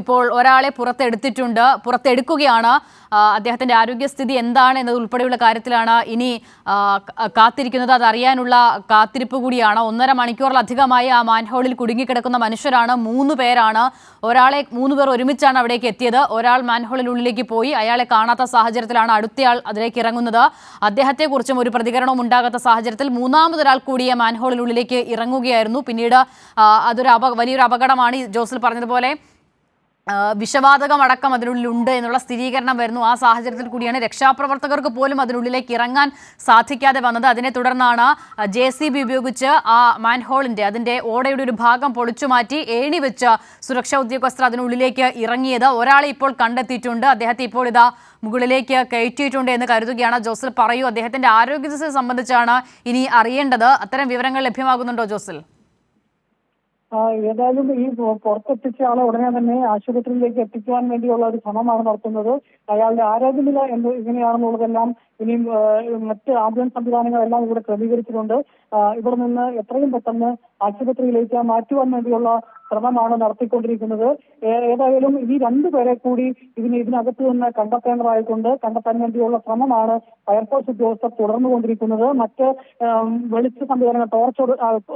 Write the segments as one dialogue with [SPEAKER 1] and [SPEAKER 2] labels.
[SPEAKER 1] ഇപ്പോൾ ഒരാളെ പുറത്തെടുത്തിട്ടുണ്ട്. പുറത്തെടുക്കുകയാണ്. അദ്ദേഹത്തിന്റെ ആരോഗ്യസ്ഥിതി എന്താണ് എന്നത് ഉൾപ്പെടെയുള്ള കാര്യത്തിലാണ് ഇനി കാത്തിരിക്കുന്നത്. അതറിയാനുള്ള കാത്തിരിപ്പ് കൂടിയാണ്. ഒന്നര മണിക്കൂറിലധികമായി ആ മാൻഹോളിൽ കുടുങ്ങിക്കിടക്കുന്ന മനുഷ്യരാണ്. മൂന്ന് പേരാണ്. ഒരാളെ മൂന്ന് പേർ ഒരുമിച്ചാണ് അവിടേക്ക് എത്തിയത്. ഒരാൾ മാൻഹോളിനുള്ളിലേക്ക് പോയി. അയാളെ കാണാത്ത സാഹചര്യത്തിലാണ് അടുത്തയാൾ അതിലേക്ക് ഇറങ്ങുന്നത്. അദ്ദേഹത്തെക്കുറിച്ചും ഒരു പ്രതികരണവും ഉണ്ടാകാത്ത സാഹചര്യത്തിൽ മൂന്നാമതൊരാൾ കൂടിയ മാൻഹോളിനുള്ളിലേക്ക് ഇറങ്ങുകയായിരുന്നു. പിന്നീട് അതൊരു അപ വലിയൊരു അപകടമാണ്. ജോസിൽ പറഞ്ഞതുപോലെ ആ, വിഷവാതകം അടക്കം അതിനുള്ളിലുണ്ട് എന്നുള്ള സ്ഥിരീകരണം വരുന്നു. ആ സാഹചര്യത്തിൽ കൂടിയാണ് രക്ഷാപ്രവർത്തകർക്ക് പോലും അതിനുള്ളിലേക്ക് ഇറങ്ങാൻ സാധിക്കാതെ വന്നത്. അതിനെ തുടർന്നാണ് ജെ സി ബി ഉപയോഗിച്ച് ആ മാൻഹോളിന്റെ അതിന്റെ ഓടയുടെ ഒരു ഭാഗം പൊളിച്ചു മാറ്റി ഏണി വെച്ച് സുരക്ഷാ ഉദ്യോഗസ്ഥർ അതിനുള്ളിലേക്ക് ഇറങ്ങിയത്. ഒരാളെ ഇപ്പോൾ കണ്ടെത്തിയിട്ടുണ്ട്. അദ്ദേഹത്തെ ഇപ്പോൾ ഇതാ മുകളിലേക്ക് കയറ്റിയിട്ടുണ്ട് എന്ന് കരുതുകയാണ്. ജോസിൽ പറയൂ അദ്ദേഹത്തിന്റെ ആരോഗ്യസ്ഥിതി സംബന്ധിച്ചാണ് ഇനി അറിയേണ്ടത്. അത്തരം വിവരങ്ങൾ ലഭ്യമാകുന്നുണ്ടോ ജോസിൽ?
[SPEAKER 2] ഏതായാലും ഈ പുറത്തെത്തിച്ച ആളെ ഉടനെ തന്നെ ആശുപത്രിയിലേക്ക് എത്തിക്കുവാൻ വേണ്ടിയുള്ള ഒരു ശ്രമമാണ് നടത്തുന്നത്. അയാളുടെ ആരോഗ്യനില എന്ത് ഇങ്ങനെയാണെന്നുള്ളതെല്ലാം ഇനിയും മറ്റ് ആംബുലൻസ് സംവിധാനങ്ങളെല്ലാം ഇവിടെ ക്രമീകരിച്ചിട്ടുണ്ട്. ഇവിടെ നിന്ന് എത്രയും പെട്ടെന്ന് ആശുപത്രിയിലേക്ക് മാറ്റുവാൻ വേണ്ടിയുള്ള ശ്രമമാണ് നടത്തിക്കൊണ്ടിരിക്കുന്നത്. ഏതായാലും ഈ രണ്ടുപേരെ കൂടി ഇതിന് ഇതിനകത്ത് നിന്ന് കണ്ടെത്തേണ്ടതായിട്ടുണ്ട്. കണ്ടെത്താൻ വേണ്ടിയുള്ള ശ്രമമാണ് ഫയർഫോഴ്സ് ഉദ്യോഗസ്ഥർ തുടർന്നുകൊണ്ടിരിക്കുന്നത്. മറ്റ് വെളിച്ച സംവിധാനങ്ങൾ ടോർച്ച്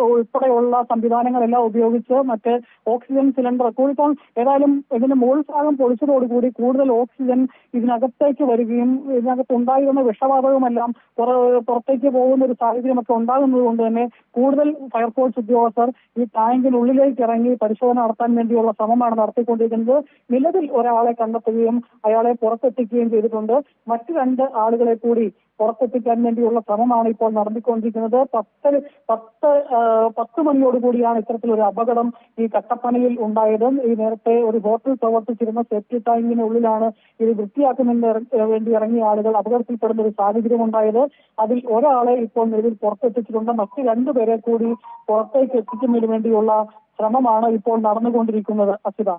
[SPEAKER 2] ഉൾപ്പെടെയുള്ള സംവിധാനങ്ങളെല്ലാം ഉപയോഗിച്ച് മറ്റ് ഓക്സിജൻ സിലിണ്ടർ കൂടിപ്പോൾ ഏതായാലും ഇതിന്റെ മുകൾ ഭാഗം പൊളിച്ചതോടുകൂടി കൂടുതൽ ഓക്സിജൻ ഇതിനകത്തേക്ക് വരികയും ഇതിനകത്ത് ഉണ്ടായിരുന്ന വിഷവാതകമെല്ലാം പുറ- പുറത്തേക്ക് പോകുന്ന ഒരു സാഹചര്യമൊക്കെ ഉണ്ടാകുന്നത് കൊണ്ട് തന്നെ കൂടുതൽ ഫയർഫോഴ്സ് ഉദ്യോഗസ്ഥർ ഈ ടാങ്കിനുള്ളിലേക്ക് ഇറങ്ങി പരിശോധന നടത്താൻ വേണ്ടിയുള്ള ശ്രമമാണ് നടത്തിക്കൊണ്ടിരിക്കുന്നത്. നിലവിൽ ഒരാളെ കണ്ടെത്തുകയും അയാളെ പുറത്തെത്തിക്കുകയും ചെയ്തിട്ടുണ്ട്. മറ്റു രണ്ട് ആളുകളെ കൂടി പുറത്തെത്തിക്കാൻ വേണ്ടിയുള്ള ശ്രമമാണ് ഇപ്പോൾ നടന്നിക്കൊണ്ടിരിക്കുന്നത്. പത്ത് പത്ത് പത്ത് മണിയോടുകൂടിയാണ് ഇത്തരത്തിലൊരു അപകടം ഈ കട്ടപ്പനയിൽ ഉണ്ടായത്. ഈ നേരത്തെ ഒരു ഹോട്ടൽ പ്രവർത്തിച്ചിരുന്ന സേഫ്റ്റി ടാങ്കിനുള്ളിലാണ് ഇത് വൃത്തിയാക്കുന്നതിന് വേണ്ടി ഇറങ്ങിയ ആളുകൾ അപകടത്തിൽപ്പെടുന്ന ഒരു സാഹചര്യം ഉണ്ടായത്. അതിൽ ഒരാളെ ഇപ്പോൾ നിലവിൽ പുറത്തെത്തിച്ചിട്ടുണ്ട്. മറ്റ് രണ്ടുപേരെ കൂടി പുറത്തേക്ക് എത്തിക്കുന്നതിന് വേണ്ടിയുള്ള ശ്രമമാണ് ഇപ്പോൾ നടന്നുകൊണ്ടിരിക്കുന്നത്. അസിത.